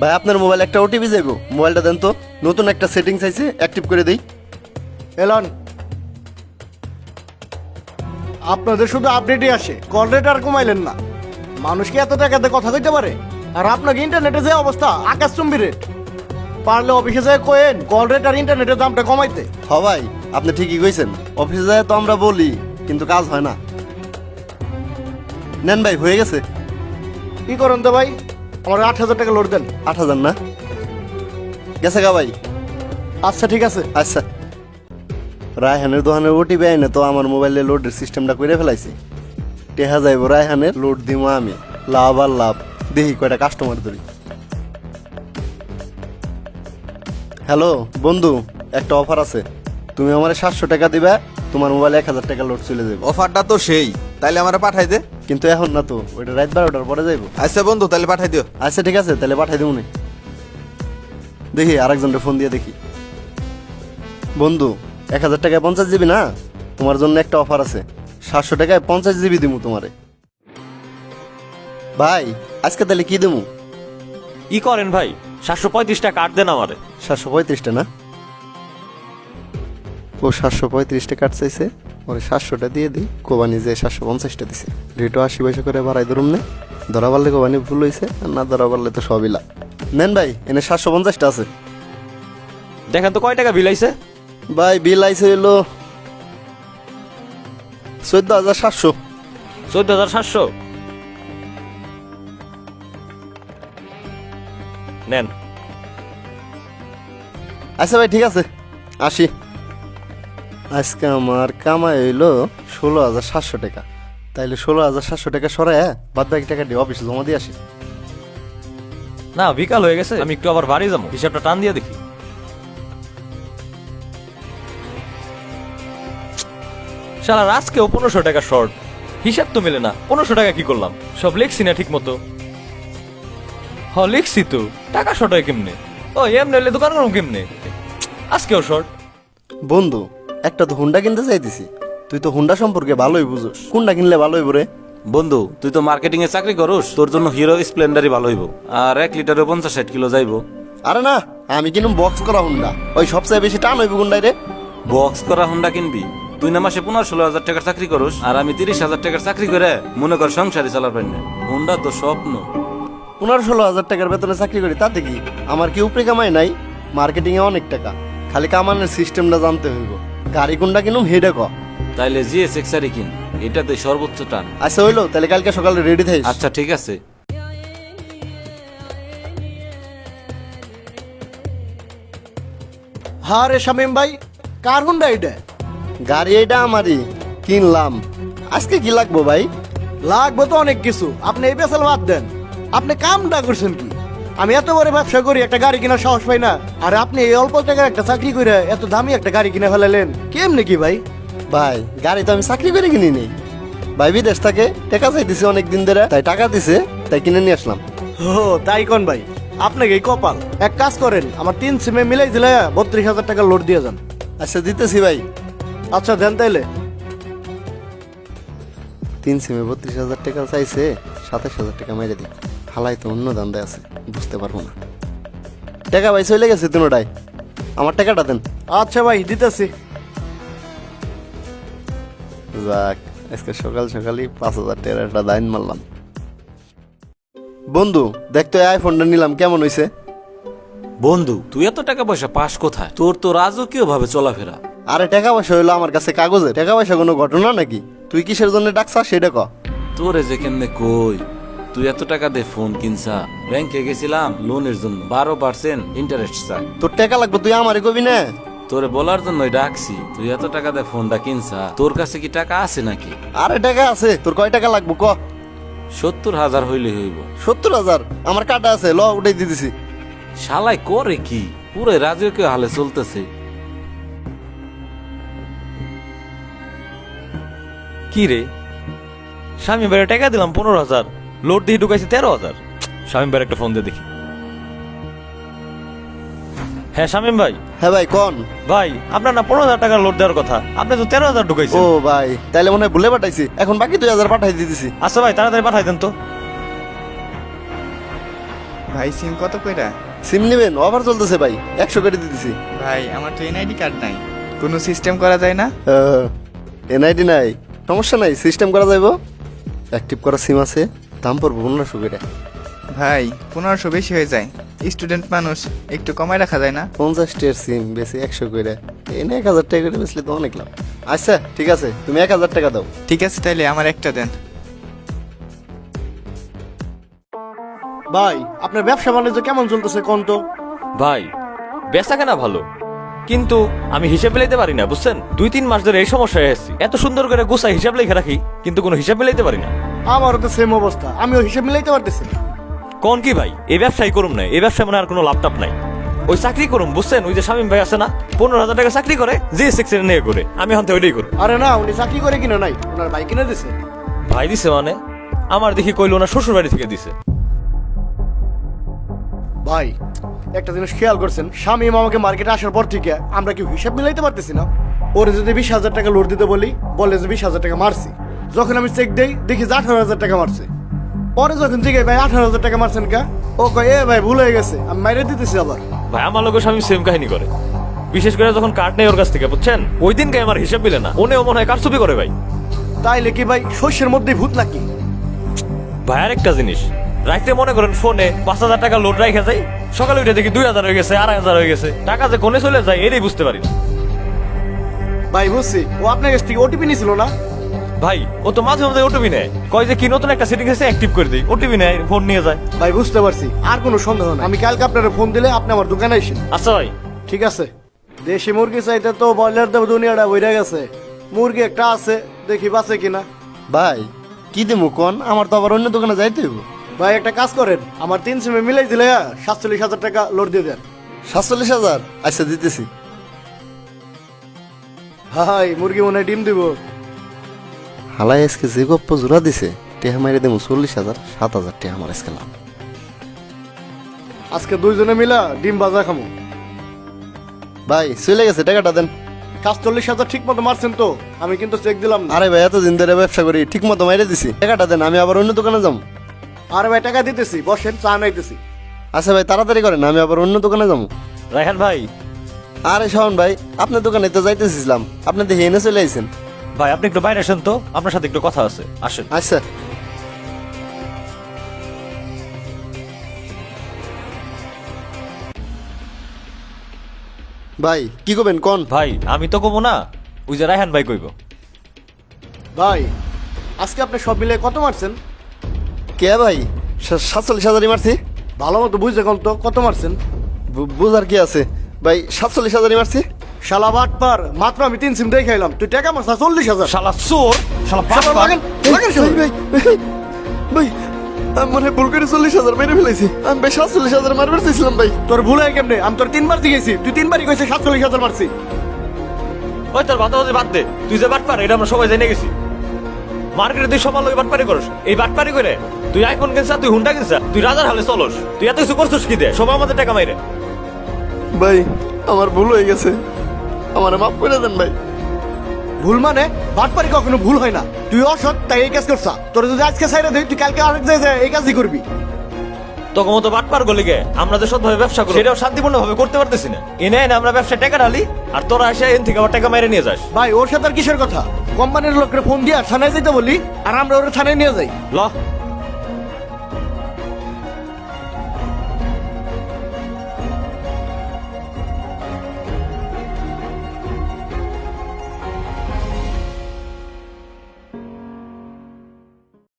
ভাই আপনার মোবাইল একটা ওটিপি যাইবো। মোবাইলটা দেন তো। নতুন একটা সেটিংস আছে অ্যাক্টিভ করে দিই। এলন আপনাদের শুধু আপডেটই আসে কল রেট আর কমাইলেন না। মানুষ কি এত টাকাতে কথা কইতে পারে? আর আপনাকে ইন্টারনেটে যে অবস্থা আকাশ চুম্বি রেট পারলে অফিসে যায় কোয়েন কল রেট আর ইন্টারনেটের দামটা কমাইতে। হ ভাই আপনি ঠিকই কইছেন। অফিসে যায় তো আমরা বলি কিন্তু কাজ হয় না। নেন ভাই হয়ে গেছে। কি করেন তো ভাই? আমার আট হাজার টাকা লোড দেন। আট হাজার না? গেছে গা ভাই। আচ্ছা ঠিক আছে। আচ্ছা। রায়হানের দোকানের ওটিপি আইনে তো আমার মোবাইলে লোডের সিস্টেমটা করে ফেলাইছি। টেহা যাইব রায়হানের লোড দিব আমি। লাভ আর লাভ। দেখি কয়টা কাস্টমার ধরি। হ্যালো বন্ধু একটা অফার আছে। তুমি আমার সাতশো টাকা দিবা তোমার মোবাইলে এক হাজার টাকা লোড চলে যাবে। অফারটা তো সেই তাইলে আমার পাঠাই দে। কিন্তু এখন না তো ওইটা রাত বারোটার পরে যাইব। আচ্ছা বন্ধু তাহলে পাঠাই দিও। আচ্ছা ঠিক আছে তাহলে পাঠাই দেবো নি। দেখি আরেকজনকে ফোন দিয়ে দেখি। বন্ধু এক হাজার টাকায় পঞ্চাশ জিবি না? তোমার জন্য একটা অফার আছে। সাতশো টাকায় পঞ্চাশ জিবি দিমু তোমারে। ভাই আজকে তাহলে কি দেবো ই করেন ভাই? সাতশো পঁয়ত্রিশটা কাট দেন আমারে। সাতশো পঁয়ত্রিশটা না? ও সাতশো পঁয়ত্রিশটা কাট চাইছে। ওরে সাতশোটা দিয়ে দিই। কোবানি যে সাতশো পঞ্চাশটা দিছে। রেটও আশি পয়সা করে বাড়াই ধরুন নে। ধরা পারলে কোবানি ভুল হয়েছে আর না ধরা পারলে তো সবই লাভ। নেন ভাই এনে সাতশো পঞ্চাশটা আছে। দেখেন তো কয় টাকা বিল আইছে? ভাই বিল আইসে হইল চোদ্দ হাজার সাতশো। চোদ্দ হাজার সাতশো? নেন। আচ্ছা ভাই ঠিক আছে। আসি। আজকে আমার কামাই হইল ষোলো হাজার সাতশো টাকা। তাইলে ষোলো হাজার সাতশো টাকা সরে বাদ বাকি টাকা দিয়ে অফিসে জমা দিয়ে আসি। না বিকাল হয়ে গেছে আমি একটু আবার বাড়ি যাব। হিসাবটা টান দিয়ে দেখি। শালার আজকেও পনেরোশো টাকা শর্ট হিসাব তো মেলে না পনেরোশো টাকা কি করলাম? সব লিখছি না ঠিক মতো হ লিখছি তো টাকা শর্ট হয় কেমনে? ও এমনি হলে দোকান করুন কেমনে? আজকেও শর্ট বন্ধু একটা তো হুন্ডা কিনতে চাইতেছি। তুই তো হুন্ডা সম্পর্কে ভালোই বুঝোস। কোনটা কিনলে ভালো হইব রে? বন্ধু তুই তো মার্কেটিং এ চাকরি করস তোর জন্য হিরো স্প্লেন্ডারই ভালো হইব। আর এক লিটারে পঞ্চাশ ষাট কিলো যাইব। আরে না আমি কিনুম বক্স করা হুন্ডা ওই সবচেয়ে বেশি টান হইব কোনটাই রে? বক্স করা হুন্ডা কিনবি। তুই না মাসে পনেরো ষোলো হাজার টাকার চাকরি করস আর আমি তিরিশ হাজার টাকার চাকরি করে মনে কর সংসারই চালার পারি না। হুন্ডা তো স্বপ্ন। পনেরো ষোলো হাজার টাকার বেতনে চাকরি করি তাতে কি? আমার কি উপরে কামাই নাই? মার্কেটিং এ অনেক টাকা। খালি কামানোর সিস্টেমটা জানতে হইব। গাড়ি কোনটা কিনুম হেডে ক তাইলে জিএস এক্সারি কিন এটাতে সর্বোচ্চ টান। আচ্ছা হইল তাহলে কালকে সকালে রেডি থাইস আচ্ছা ঠিক আছে। হ্যাঁ রে শামিম ভাই কার হুন্ডা এটা গাড়ি এটা আমারই কিনলাম। আজকে কি লাগবো ভাই? লাগবে তো অনেক কিছু। আপনি এই পেশাল বাদ দেন। আপনি কামটা করছেন কি? আমি এত বড় ব্যবসা করি একটা গাড়ি কেনার সাহস পাই না। আর আপনি এই অল্প টাকার একটা চাকরি করে এত দামি একটা গাড়ি কিনে ফেলালেন। কেমনে কি ভাই? ভাই গাড়ি তো আমি চাকরি করে কিনি নি। ভাই বিদেশ থেকে টাকা চাইতেছি অনেক দিন ধরে। তাই টাকা দিছে তাই কিনে নিয়ে আসলাম। ও তাই কোন ভাই? আপনাকে এই কপাল। এক কাজ করেন আমার তিন সিমে মিলাই দিলে বত্রিশ হাজার টাকা লোড দিয়ে যান। আচ্ছা দিতেছি ভাই। আচ্ছা দেন তাইলে। তিন সিমে বত্রিশ হাজার টাকা চাইছে সাতাশ হাজার টাকা মেরে দিই হালাই তো অন্য দান্দায় আছে বুঝতে পারব না। টাকা ভাই চলে গেছে তিনোটাই আমার টাকাটা দেন। আচ্ছা ভাই দিতেছি। যাক আজকে সকাল সকালই পাঁচ হাজার টাকার একটা দাইন মারলাম। বন্ধু দেখতো এই আইফোনটা নিলাম কেমন হইছে? বন্ধু তুই এত টাকা পয়সা পাস কোথায়? তোর তো রাজকীয় ভাবে চলাফেরা। আরে টাকা পয়সা হইল আমার কাছে কাগজে। টাকা পয়সা কোনো ঘটনা নাকি? তুই কিসের জন্য ডাকছা সেটা ক। তোরে যে কেমনে কই? তুই এত টাকা দে ফোন কিনছা? ব্যাংকে গেছিলাম লোনের জন্য বারো পার্সেন্ট ইন্টারেস্ট চাই। তোর টাকা লাগবে তুই আমারে কবি না? তোরে বলার জন্যই ডাকছি তুই এত টাকা দে ফোনটা কিনছা? তোর কাছে কি টাকা আছে নাকি? আরে টাকা আছে তোর কয় টাকা লাগবে ক? সত্তর হাজার হইলে হইব। সত্তর হাজার? আমার কাটা আছে ল উঠাই দিয়ে দিছি। শালাই করে কি? পুরো রাজকীয় হালে চলতেছে। কি রে? স্বামী ভাইয়ের টাকা দিলাম পনেরো হাজার। লোড দিয়ে ঢুকাইছে তেরো হাজার। স্বামী ভাইয়ের একটা ফোন দিয়ে দেখি। হ্যাঁ শামিম ভাই। হ্যাঁ ভাই কন? ভাই আপনার না পনেরো হাজার টাকার লোড দেওয়ার কথা? আপনি তো তেরো হাজার ঢুকাইছেন। ও ভাই তাইলে মনে হয় ভুলে পাঠাইছি। এখন বাকি দুই হাজার পাঠাই দিয়ে দিছি। আচ্ছা ভাই তাড়াতাড়ি পাঠাই দেন তো। ভাই সিম কত কইরা? সিম নেবেন অফার চলতেছে ভাই একশো করে দিতেছি ভাই আমার তো এনআইডি কার্ড নাই। কোনো সিস্টেম করা যায় না? এনআইডি নাই। সমস্যা নাই সিস্টেম করা যাইব। অ্যাক্টিভ করা সিম আছে। দাম পড়ব পনেরোশো করে। ভাই পনেরোশো বেশি হয়ে যায়। স্টুডেন্ট মানুষ একটু কমায় রাখা যায় না? পঞ্চাশ টিয়ার সিম বেশি একশো করে। এনে এক হাজার টাকা করে বেচলে তো অনেক লাভ। আচ্ছা ঠিক আছে তুমি এক হাজার টাকা দাও। ঠিক আছে তাইলে আমার একটা দেন। ভাই আপনার ব্যবসা বাণিজ্য কেমন চলতেছে কোন তো? ভাই বেচা কেনা ভালো। কিন্তু আমি হিসাব মিলাইতে পারি না বুঝছেন? দুই তিন মাস ধরে এই সমস্যায় এসেছি এত সুন্দর করে গোসাই হিসাব লিখে রাখি কিন্তু কোনো হিসাব মিলাইতে পারি না। আমারও তো সেম অবস্থা। আমিও হিসেব মিলাইতে পারতেছি না। কোন কি ভাই? এই ব্যবসায় করুম না এই ব্যবসায় মনে আর কোনো লাভটাপ নাই। ওই চাকরি করুম বুঝছেন? ওই যে স্বামী ভাই আছে না পনেরো হাজার টাকা চাকরি করে যে সেক্সের নিয়ে করে আমি হন্তে ওইটাই করুম আরে না উনি চাকরি করে কিনা নাই ওনার ভাই কিনে দিছে। ভাই দিছে মানে? আমার দেখি কইলো না শ্বশুর বাড়ি থেকে দিছে। ভাই একটা জিনিস খেয়াল করছেন স্বামী আমাকে মার্কেটে আসার পর থেকে আমরা কি হিসাব মিলাইতে পারতেছি না। ওরে যদি বিশ হাজার টাকা লোড দিতে বলি বলে যে বিশ হাজার টাকা মারছি। যখন আমি চেক দেই দেখি যে আঠারো হাজার টাকা মারছে। পরে যখন জিগে ভাই আঠারো হাজার টাকা মারছেন কা? ও কয় এ ভাই ভুল হয়ে গেছে আমি মাইরে দিতেছি আবার। ভাই আমার লোকের স্বামী সেম কাহিনী করে। বিশেষ করে যখন কার্ড নেই ওর কাছ থেকে বুঝছেন? ওই দিনকে আমার হিসাব মিলে না। ওনেও মনে হয় কারচুপি করে ভাই। তাইলে কি ভাই শস্যের মধ্যেই ভূত নাকি? ভাই আরেকটা জিনিস। রাইতে মনে করেন ফোনে পাঁচ হাজার টাকা লোড রাখা যায় সকালে উঠে দেখি দুই হাজার হয়ে গেছে আড়াই হাজার হয়ে গেছে। টাকা যে কোনে চলে যায় এটাই বুঝতে পারি না। ভাই বুঝছি। ও আপনার কাছ থেকে ওটিপি নিয়েছিল না? ভাই ও তো মাঝে মাঝে ওটিপি নেয়। কয় যে কি নতুন একটা সেটিং আছে অ্যাক্টিভ করে দিই। ওটিপি নেয় ফোন নিয়ে যায়। ভাই বুঝতে পারছি। আর কোনো সন্দেহ না আমি কালকে আপনার ফোন দিলে আপনি আমার দোকানে আসেন আচ্ছা ভাই ঠিক আছে। দেশি মুরগি চাইতে তো ব্রয়লার দেব দুনিয়াটা বইরা গেছে। মুরগি একটা আছে দেখি বাঁচে কিনা। ভাই কি দেবো কোন? আমার তো আবার অন্য দোকানে যাইতে হইব। ভাই একটা কাজ করেন। আমার তিন সিমে মিলাই দিলে সাতচল্লিশ হাজার টাকা লোড দিয়ে দেন। সাতচল্লিশ হাজার? আচ্ছা দিতেছি। ভাই মুরগি মনে হয় ডিম দিব। হালাই আজকে যে গপ্প জোড়া দিছে টেহা মাইরে দেবো চল্লিশ হাজার সাত হাজার টেহা আমার আজকে লাভ। আজকে দুইজনে মিলা ডিম ভাজা খামু। ভাই চলে গেছে টাকাটা দেন। সাতচল্লিশ হাজার ঠিক মতো মারছেন তো আমি কিন্তু চেক দিলাম না। আরে ভাই এতদিন ধরে ব্যবসা করি ঠিক মতো মাইরে দিছি। টাকাটা দেন আমি আবার অন্য দোকানে যাব আরে ভাই টাকা দিতেছি বসেন চা নাইতেছি। আচ্ছা ভাই তাড়াতাড়ি করেন আমি আবার অন্য দোকানে যাব রায়হান ভাই। আরে শাওন ভাই আপনার দোকানে তো যাইতেছিলাম আপনি দেখে এনে চলে আইছেন। ভাই আপনি একটু বাইরে আসেন তো। আপনার সাথে একটু কথা আছে। আসেন। আচ্ছা। ভাই কি করবেন? কোন? ভাই আমি তো কমো না। ওই যে রায়হান ভাই কইব। ভাই আজকে আপনি সব মিলে কত মারছেন? কে ভাই? সা- সাতচল্লিশ হাজারই মারছি। ভালো মতো বুঝতে কোন তো কত মারছেন? বু- বুঝার কি আছে? ভাই সাতচল্লিশ হাজারই মারছি। শালা বাট পার মাত্র আমি তিন সিম দিয়ে খাইলাম। তুই টাকা মারছা চল্লিশ হাজার। শালা চোর শালা লাগান ভাই আমি মনে হয় ভুল করে চল্লিশ হাজার মেরে ফেলেছি আমি ভাই সাতচল্লিশ হাজার মারবার চাইছিলাম ভাই। তোর ভুল হয় কেমনে? আমি তোর তিনবার দিয়েছি। তুই তিনবারই কইছে সাতচল্লিশ হাজার মারছি। ওই তোর বাতাবাজি বাদ দে। তুই যে বাটপার এটা আমরা সবাই জেনে গেছি। মার্কেটে তুই সবার লোক বাটপারি করস। এই বাটপারি করে তুই আইফোন কিনছা তুই হুন্ডা কিনছা তুই রাজার হালে চলস। তুই এত কিছু করছিস কি দে? সবাই আমাদের টাকা মাইরে। ভাই আমার ভুল হয়ে গেছে। আমার মাফ করে দেন ভাই। ভুল মানে? বাটপারি কখনো ভুল হয় না। তুই অসৎ তাই এই কাজ করছা। তোর যদি আজকে সাইডে দিই তুই কালকে আরেক জায়গায় এই কাজই করবি। তোকে মতো বাটপার গলি গে। আমরা যে সৎভাবে ব্যবসা করি সেটাও শান্তিপূর্ণ ভাবে করতে পারতেছি না। এনে এনে আমরা ব্যবসা টাকা ঢালি আর তোরা এসে এন থেকে আবার টাকা মেরে নিয়ে যাস। ভাই ওর সাথে আর কিসের কথা? কোম্পানির লোকের ফোন দিয়া থানায় যাইতে বলি আর আমরা ওর থানায় নিয়ে যাই। ল।